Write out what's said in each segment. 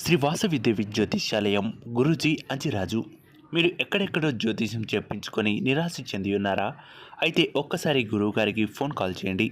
శ్రీ విద్య దేవి జ్యోతిష్యాలయం గురూజీ అంజిరాజు. మీరు ఎక్కడెక్కడో జ్యోతిష్యం చెప్పించుకొని నిరాశ చెంది ఉన్నారా? అయితే ఒక్కసారి గురువు గారికి ఫోన్ కాల్ చేయండి.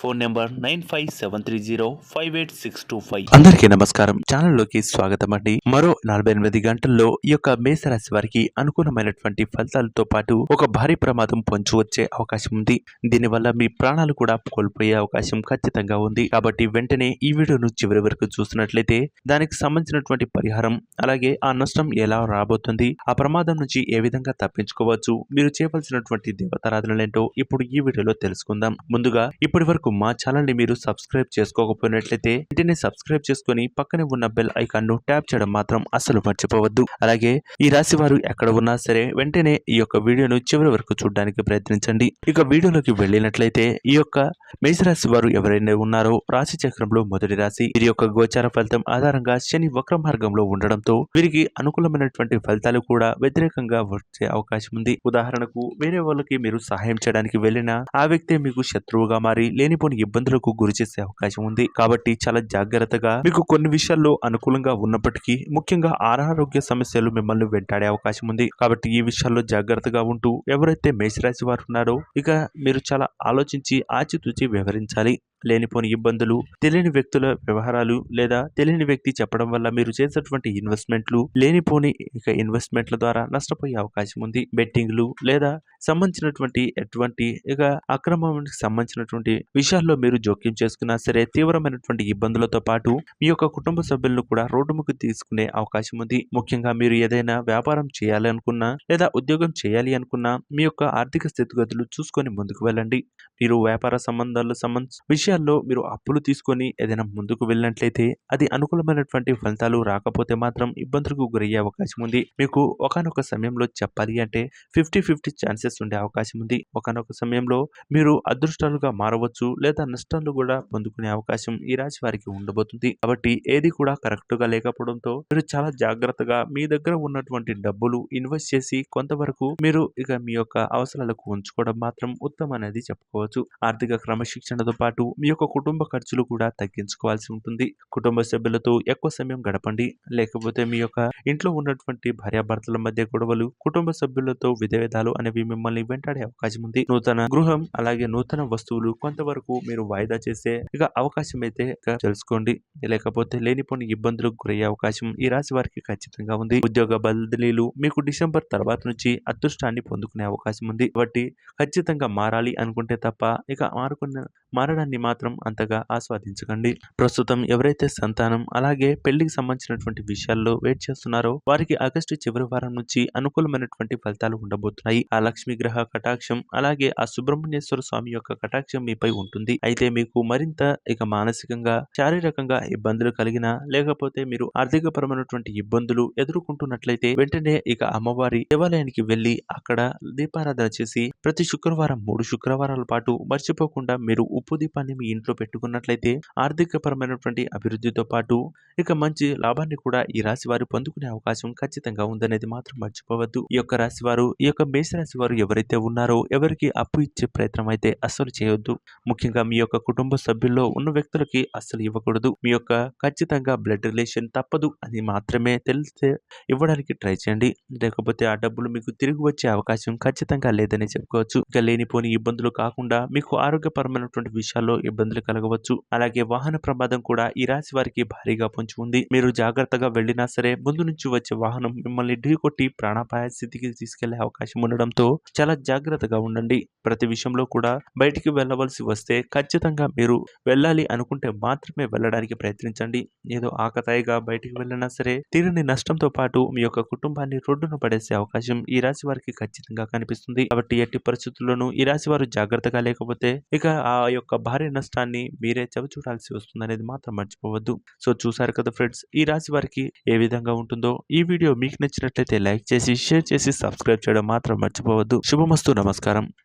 Phone number nine five seven three zero five eight six two five. అందరికీ నమస్కారం. ఛానల్లోకి స్వాగతం అండి. మరో నలభై ఎనిమిది గంటల్లో ఈ యొక్క మేషరాశి వారికి అనుకూలమైనటువంటి ఫలితాలతో పాటు ఒక భారీ ప్రమాదం పొంచి వచ్చే అవకాశం ఉంది. దీనివల్ల మీ ప్రాణాలు కూడా కోల్పోయే అవకాశం ఖచ్చితంగా ఉంది. కాబట్టి వెంటనే ఈ వీడియోను చివరి వరకు చూసినట్లయితే దానికి సంబంధించినటువంటి పరిహారం అలాగే ఆ నష్టం ఎలా రాబోతుంది ఆ ప్రమాదం ప్రమాదం నుంచి ఏ విధంగా తప్పించుకోవచ్చు మీరు చేయవలసినటువంటి దేవతారాధనలేంటో ఇప్పుడు ఈ వీడియోలో తెలుసుకుందాం. ముందుగా ఇప్పటి వరకు మా ఛానల్ని మీరు సబ్స్క్రైబ్ చేసుకోకపోయినట్లయితే వెంటనే సబ్స్క్రైబ్ చేసుకొని పక్కనే ఉన్న బెల్ ఐకాన్ను ట్యాప్ చేయడం మాత్రం అసలు మర్చిపోవద్దు. అలాగే ఈ రాశి వారు ఎక్కడ ఉన్నా సరే వెంటనే ఈ యొక్క వీడియోను చివరి వరకు చూడడానికి ప్రయత్నించండి. ఇక వీడియోలోకి వెళ్ళినట్లయితే ఈ యొక్క మేషరాశి వారు ఎవరైనా ఉన్నారో రాశి చక్రంలో మొదటి రాశి వీరి యొక్క గోచార ఫలితం ఆధారంగా శని వక్ర మార్గంలో ఉండడంతో వీరికి అనుకూలమైనటువంటి ఫలితాలు కూడా వ్యతిరేకంగా వచ్చే అవకాశం ఉంది. ఉదాహరణకు వేరే వాళ్ళకి మీరు సహాయం చేయడానికి వెళ్ళినా ఆ వ్యక్తి మీకు శత్రువుగా మారి లేనిపోని ఇబ్బందులకు గురి చేసే అవకాశం ఉంది. కాబట్టి చాలా జాగ్రత్తగా మీకు కొన్ని విషయాల్లో అనుకూలంగా ఉన్నప్పటికీ ముఖ్యంగా అనారోగ్య సమస్యలు మిమ్మల్ని వెంటాడే అవకాశం ఉంది. కాబట్టి ఈ విషయాల్లో జాగ్రత్తగా ఉంటూ ఎవరైతే మేషరాశి వారు ఉన్నారో ఇక మీరు చాలా ఆలోచించి ఆచితూచి వ్యవహరించాలి. లేనిపోని ఇబ్బందులు తెలియని వ్యక్తుల వ్యవహారాలు లేదా తెలియని వ్యక్తి చెప్పడం వల్ల మీరు చేసేటువంటి ఇన్వెస్ట్మెంట్లు లేనిపోని ఇక ఇన్వెస్ట్మెంట్ల ద్వారా నష్టపోయే అవకాశం ఉంది. బెట్టింగ్లు లేదా సంబంధించినటువంటి ఎటువంటి ఇక అక్రమానికి సంబంధించినటువంటి విషయాల్లో మీరు జోక్యం చేసుకున్నా సరే తీవ్రమైనటువంటి ఇబ్బందులతో పాటు మీ యొక్క కుటుంబ సభ్యులను కూడా రోడ్డుముకు తీసుకునే అవకాశం ఉంది. ముఖ్యంగా మీరు ఏదైనా వ్యాపారం చేయాలి అనుకున్నా లేదా ఉద్యోగం చేయాలి అనుకున్నా మీ యొక్క ఆర్థిక స్థితిగతులు చూసుకొని ముందుకు వెళ్ళండి. మీరు వ్యాపార సంబంధాలు సంబంధ విషయాల్లో మీరు అప్పులు తీసుకొని ఏదైనా ముందుకు వెళ్ళినట్లయితే అది అనుకూలమైనటువంటి ఫలితాలు రాకపోతే మాత్రం ఇబ్బందులకు గురయ్యే అవకాశం ఉంది. మీకు ఒకనొక సమయంలో చెప్పాలి అంటే ఫిఫ్టీ ఫిఫ్టీ ఛాన్సెస్ ఉండే అవకాశం ఉంది. ఒకనొక సమయంలో మీరు అదృష్టాలుగా మారవచ్చు లేదా నష్టాలు కూడా పొందుకునే అవకాశం ఈ రాశి వారికి ఉండబోతుంది. కాబట్టి ఏది కూడా కరెక్ట్గా లేకపోవడంతో మీరు చాలా జాగ్రత్తగా మీ దగ్గర ఉన్నటువంటి డబ్బులు ఇన్వెస్ట్ చేసి కొంతవరకు మీరు ఇక మీ యొక్క అవసరాలకు ఉంచుకోవడం మాత్రం ఉత్తమం అనేది చెప్పుకోవచ్చు. ఆర్థిక క్రమశిక్షణతో పాటు మీ యొక్క కుటుంబ ఖర్చులు కూడా తగ్గించుకోవాల్సి ఉంటుంది. కుటుంబ సభ్యులతో ఎక్కువ సమయం గడపండి. లేకపోతే మీ యొక్క ఇంట్లో ఉన్నటువంటి భార్యాభర్తల మధ్య గొడవలు కుటుంబ సభ్యులతో విధేదాలు అనేవి మిమ్మల్ని వెంటాడే అవకాశం ఉంది. నూతన గృహం అలాగే నూతన వస్తువులు కొంతవరకు మీరు వాయిదా చేసే ఇక అవకాశం అయితే తెలుసుకోండి. లేకపోతే లేనిపోని ఇబ్బందులకు గురయ్యే అవకాశం ఈ రాశి వారికి ఖచ్చితంగా ఉంది. ఉద్యోగ బదిలీలు మీకు డిసెంబర్ తర్వాత నుంచి అదృష్టాన్ని పొందుకునే అవకాశం ఉంది. కాబట్టి ఖచ్చితంగా మారాలి అనుకుంటే తప్ప ఇక మారుకున్న మారడాన్ని మాత్రం అంతగా ఆస్వాదించకండి. ప్రస్తుతం ఎవరైతే సంతానం అలాగే పెళ్ళికి సంబంధించినటువంటి విషయాల్లో వెయిట్ చేస్తున్నారో వారికి ఆగస్టు చివరి వారం నుంచి అనుకూలమైనటువంటి ఫలితాలు ఉండబోతున్నాయి. ఆ లక్ష్మీ గ్రహ కటాక్షం అలాగే ఆ సుబ్రహ్మణ్యేశ్వర స్వామి యొక్క కటాక్షం మీపై ఉంటుంది. అయితే మీకు మరింత ఇక మానసికంగా శారీరకంగా ఇబ్బందులు కలిగిన లేకపోతే మీరు ఆర్థిక పరమైనటువంటి ఇబ్బందులు ఎదుర్కొంటున్నట్లయితే వెంటనే ఇక అమ్మవారి దేవాలయానికి వెళ్ళి అక్కడ దీపారాధన చేసి ప్రతి శుక్రవారం మూడు శుక్రవారాల పాటు మర్చిపోకుండా మీరు ఉప్పు దీపాన్ని మీ ఇంట్లో పెట్టుకున్నట్లయితే ఆర్థిక పరమైనటువంటి అభివృద్ధితో పాటు ఇక మంచి లాభాన్ని కూడా ఈ రాశి వారు పొందుకునే అవకాశం ఖచ్చితంగా ఉందనేది మాత్రం మర్చిపోవద్దు. ఈ యొక్క రాశి వారు ఈ యొక్క మేషరాశి వారు ఎవరైతే ఉన్నారో ఎవరికి అప్పు ఇచ్చే ప్రయత్నం అయితే అస్సలు చేయొద్దు. ముఖ్యంగా మీ యొక్క కుటుంబ సభ్యుల్లో ఉన్న వ్యక్తులకి అస్సలు ఇవ్వకూడదు. మీ యొక్క ఖచ్చితంగా బ్లడ్ రిలేషన్ తప్పదు అని మాత్రమే తెలిస్తే ఇవ్వడానికి ట్రై చేయండి. లేకపోతే ఆ డబ్బులు మీకు తిరిగి వచ్చే అవకాశం ఖచ్చితంగా లేదని చెప్పుకోవచ్చు. ఇక లేనిపోని ఇబ్బందులు కాకుండా మీకు ఆరోగ్యపరమైనటువంటి విషయాల్లో ఇబ్బందులు కలగవచ్చు. అలాగే వాహన ప్రమాదం కూడా ఈ రాశి వారికి భారీగా పొంచి ఉంది. మీరు జాగ్రత్తగా వెళ్ళినా సరే ముందు నుంచి వచ్చే వాహనం మిమ్మల్ని ఢీకొట్టి ప్రాణాపాయ స్థితికి తీసుకెళ్ళే అవకాశం ఉండడంతో చాలా జాగ్రత్తగా ఉండండి. ప్రతి విషయంలో కూడా బయటికి వెళ్ళవలసి వస్తే ఖచ్చితంగా మీరు వెళ్ళాలి అనుకుంటే మాత్రమే వెళ్ళడానికి ప్రయత్నించండి. ఏదో ఆకతాయిగా బయటికి వెళ్ళినా సరే తీరని నష్టంతో పాటు మీ యొక్క కుటుంబాన్ని రోడ్డును పడేసే అవకాశం ఈ రాశి వారికి ఖచ్చితంగా కనిపిస్తుంది. కాబట్టి ఎట్టి పరిస్థితుల్లోనూ ఈ రాశి వారు జాగ్రత్తగా లేకపోతే ఇక ఆ యొక్క భారీ నష్టాన్ని మీరే చవి చూడాల్సి వస్తుంది అనేది మాత్రం మర్చిపోవద్దు. సో చూసారు కదా ఫ్రెండ్స్ ఈ రాశి వారికి ఏ విధంగా ఉంటుందో? ఈ వీడియో మీకు నచ్చినట్లయితే లైక్ చేసి షేర్ చేసి సబ్స్క్రైబ్ చేయడం మాత్రం మర్చిపోవద్దు. శుభమస్తు నమస్కారం.